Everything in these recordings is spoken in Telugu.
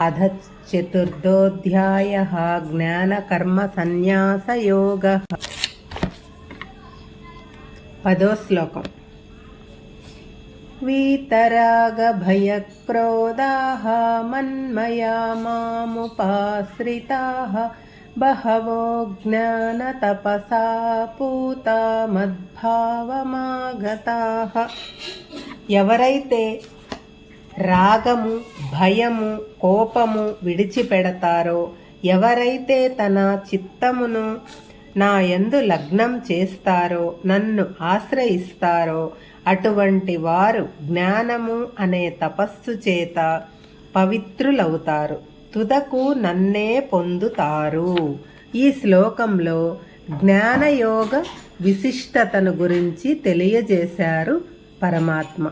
अध चतुर्थोऽध्यायः ज्ञानकर्मसन्न्यासयोगः పదో శ్లోకం వీతరాగభయక్రోధాः మన్మయా మాముపాశ్రితాः బహవో జ్ఞానతపసా పూతా మద్భావమాగతాः ఎవరైతే రాగము భయము కోపము విడిచిపెడతారో ఎవరైతే తన చిత్తమును నా ఎందు లగ్నం చేస్తారో నన్ను ఆశ్రయిస్తారో అటువంటి వారు జ్ఞానము అనే తపస్సు చేత పవిత్రులవుతారు. తుదకు నన్నే పొందుతారు. ఈ శ్లోకంలో జ్ఞానయోగ విశిష్టతను గురించి తెలియజేశారు పరమాత్మ.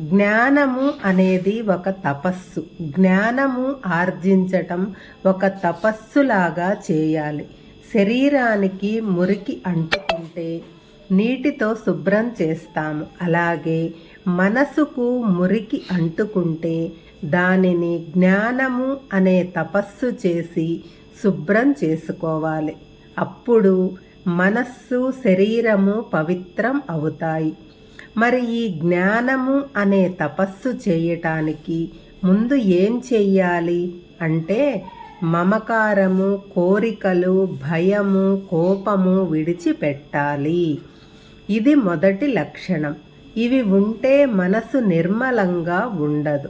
జ్ఞానము అనేది ఒక తపస్సు. జ్ఞానము ఆర్జించటం ఒక తపస్సులాగా చేయాలి. శరీరానికి మురికి అంటుకుంటే నీటితో శుభ్రం చేస్తాము. అలాగే మనసుకు మురికి అంటుకుంటే దానిని జ్ఞానము అనే తపస్సు చేసి శుభ్రం చేసుకోవాలి. అప్పుడు మనస్సు శరీరము పవిత్రం అవుతాయి. మరి ఈ జ్ఞానము అనే తపస్సు చేయటానికి ముందు ఏం చెయ్యాలి? అంటే మమకారము కోరికలు భయము కోపము విడిచిపెట్టాలి. ఇది మొదటి లక్షణం. ఇవి ఉంటే మనసు నిర్మలంగా ఉండదు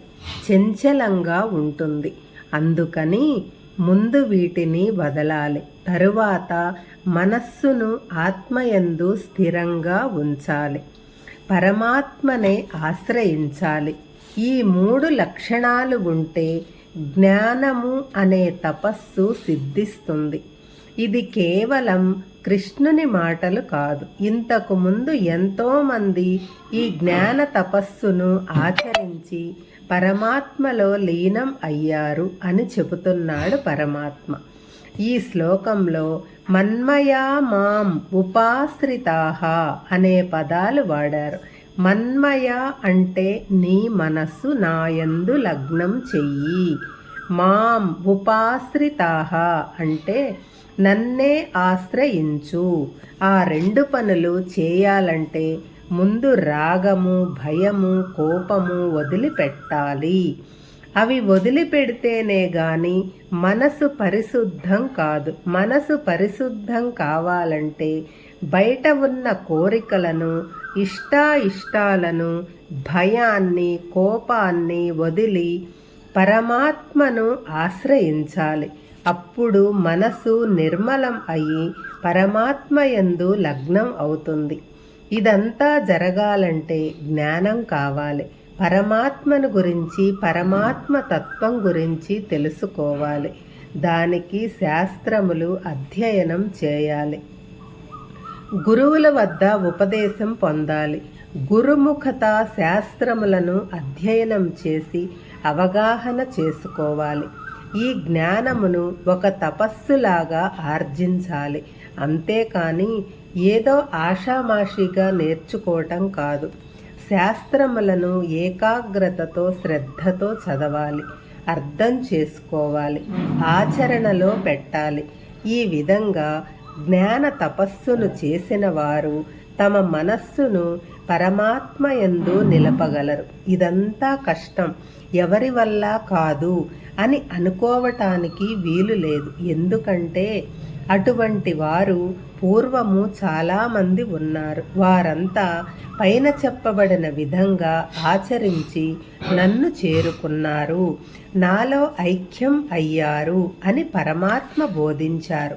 చంచలంగా ఉంటుంది. అందుకని ముందు వీటిని వదలాలి. తరువాత మనస్సును ఆత్మయందు స్థిరంగా ఉంచాలి. పరమాత్మనే ఆశ్రయించాలి. ఈ మూడు లక్షణాలు ఉంటే జ్ఞానము అనే తపస్సు సిద్ధిస్తుంది. ఇది కేవలం కృష్ణుని మాటలు కాదు. ఇంతకు ముందు ఎంతోమంది ఈ జ్ఞాన తపస్సును ఆచరించి పరమాత్మలో లీనం అయ్యారు అని చెబుతున్నాడు పరమాత్మ. ఈ శ్లోకంలో మన్మయా మాం ఉపాశ్రితాహ అనే పదాలు వాడారు. మన్మయ అంటే నీ మనస్సు నాయందు లగ్నం చెయ్యి. మాం ఉపాశ్రితాహ అంటే నన్నే ఆశ్రయించు. ఆ రెండు పనులు చేయాలంటే ముందు రాగము భయము కోపము వదిలిపెట్టాలి. అవి వదిలిపెడితేనే గాని మనసు పరిశుద్ధం కాదు. మనసు పరిశుద్ధం కావాలంటే బయట ఉన్న కోరికలను ఇష్టాయిష్టాలను భయాన్ని కోపాన్ని వదిలి పరమాత్మను ఆశ్రయించాలి. అప్పుడు మనసు నిర్మలం అయి పరమాత్మయందు లగ్నం అవుతుంది. ఇదంతా జరగాలంటే జ్ఞానం కావాలి. పరమాత్మను గురించి పరమాత్మ తత్వం గురించి తెలుసుకోవాలి. దానికి శాస్త్రములు అధ్యయనం చేయాలి. గురువుల వద్ద ఉపదేశం పొందాలి. గురుముఖత శాస్త్రములను అధ్యయనం చేసి అవగాహన చేసుకోవాలి. ఈ జ్ఞానమును ఒక తపస్సులాగా ఆర్జించాలి. అంతేకాని ఏదో ఆషామాషిగా నేర్చుకోవటం కాదు. శాస్త్రములను ఏకాగ్రతతో శ్రద్ధతో చదవాలి. అర్థం చేసుకోవాలి. ఆచరణలో పెట్టాలి. ఈ విధంగా జ్ఞాన తపస్సును చేసిన వారు తమ మనస్సును పరమాత్మ ఎందు నిలపగలరు. ఇదంతా కష్టం. ఎవరి వల్ల కాదు అని అనుకోవటానికి వీలు లేదు. ఎందుకంటే అటువంటి వారు పూర్వము చాలామంది ఉన్నారు. వారంతా పైన చెప్పబడిన విధంగా ఆచరించి నన్ను చేరుకున్నారు. నాలో ఐక్యం అయ్యారు అని పరమాత్మ బోధించారు.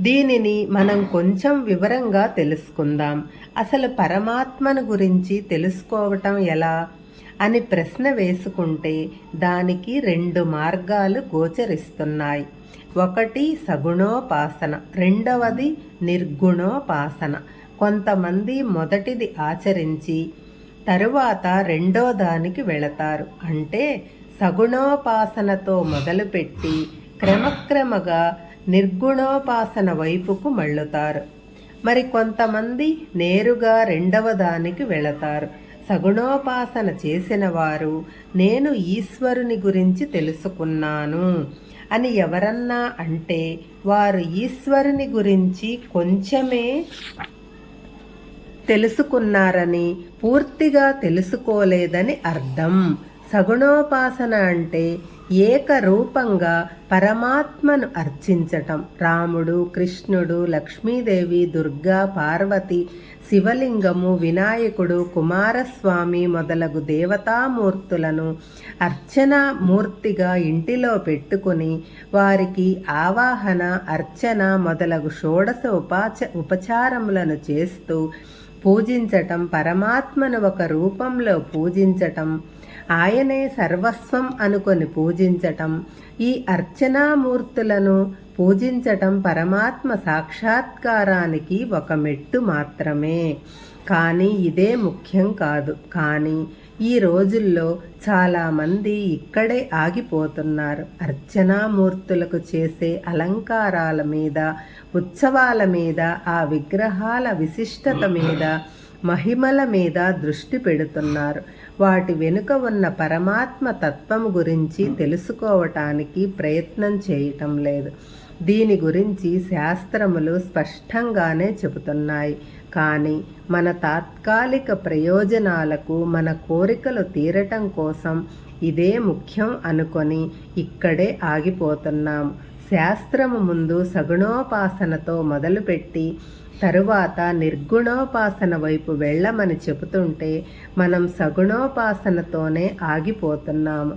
దీనిని మనం కొంచెం వివరంగా తెలుసుకుందాం. అసలు పరమాత్మను గురించి తెలుసుకోవటం ఎలా? అని ప్రశ్న వేసుకుంటే దానికి రెండు మార్గాలు గోచరిస్తున్నాయి. ఒకటి సగుణోపాసన రెండవది నిర్గుణోపాసన. కొంతమంది మొదటిది ఆచరించి తరువాత రెండో దానికి వెళతారు. అంటే సగుణోపాసనతో మొదలుపెట్టి క్రమక్రమగా నిర్గుణోపాసన వైపుకు మళ్ళుతారు. మరి కొంతమంది నేరుగా రెండవ దానికి వెళతారు. సగుణోపాసన చేసిన వారు నేను ఈశ్వరుని గురించి తెలుసుకున్నాను అని ఎవరన్నా అంటే వారు ఈశ్వరుని గురించి కొంచెమే తెలుసుకున్నారని పూర్తిగా తెలుసుకోలేదని అర్థం. సగుణోపాసన అంటే ఏకరూపంగా పరమాత్మను అర్చించటం. రాముడు కృష్ణుడు లక్ష్మీదేవి దుర్గా పార్వతి శివలింగము వినాయకుడు కుమారస్వామి మొదలగు దేవతామూర్తులను అర్చన మూర్తిగా ఇంటిలో పెట్టుకుని వారికి ఆవాహన అర్చన మొదలగు షోడశ ఉపాచ ఉపచారములను చేస్తూ పూజించటం పరమాత్మను ఒక రూపంలో పూజించటం ఆయనే సర్వస్వం అనుకొని పూజించటం ఈ అర్చనామూర్తులను పూజించటం పరమాత్మ సాక్షాత్కారానికి ఒక మెట్టు మాత్రమే. కానీ ఇదే ముఖ్యం కాదు. కానీ ఈ రోజుల్లో చాలామంది ఇక్కడే ఆగిపోతున్నారు. అర్చనామూర్తులకు చేసే అలంకారాల మీద ఉత్సవాల మీద ఆ విగ్రహాల విశిష్టత మీద మహిమల మీద దృష్టి పెడుతున్నారు. వాటి వెనుక ఉన్న పరమాత్మ తత్వం గురించి తెలుసుకోవటానికి ప్రయత్నం చేయటం లేదు. దీని గురించి శాస్త్రములు స్పష్టంగానే చెబుతున్నాయి. కానీ మన తాత్కాలిక ప్రయోజనాలకు మన కోరికలు తీరటం కోసం ఇదే ముఖ్యం అనుకొని ఇక్కడే ఆగిపోతున్నాము శాస్త్రము ముందు సగుణోపాసనతో మొదలుపెట్టి తరువాత నిర్గుణోపాసన వైపు వెళ్ళమని చెబుతుంటే మనం సగుణోపాసనతోనే ఆగిపోతున్నాము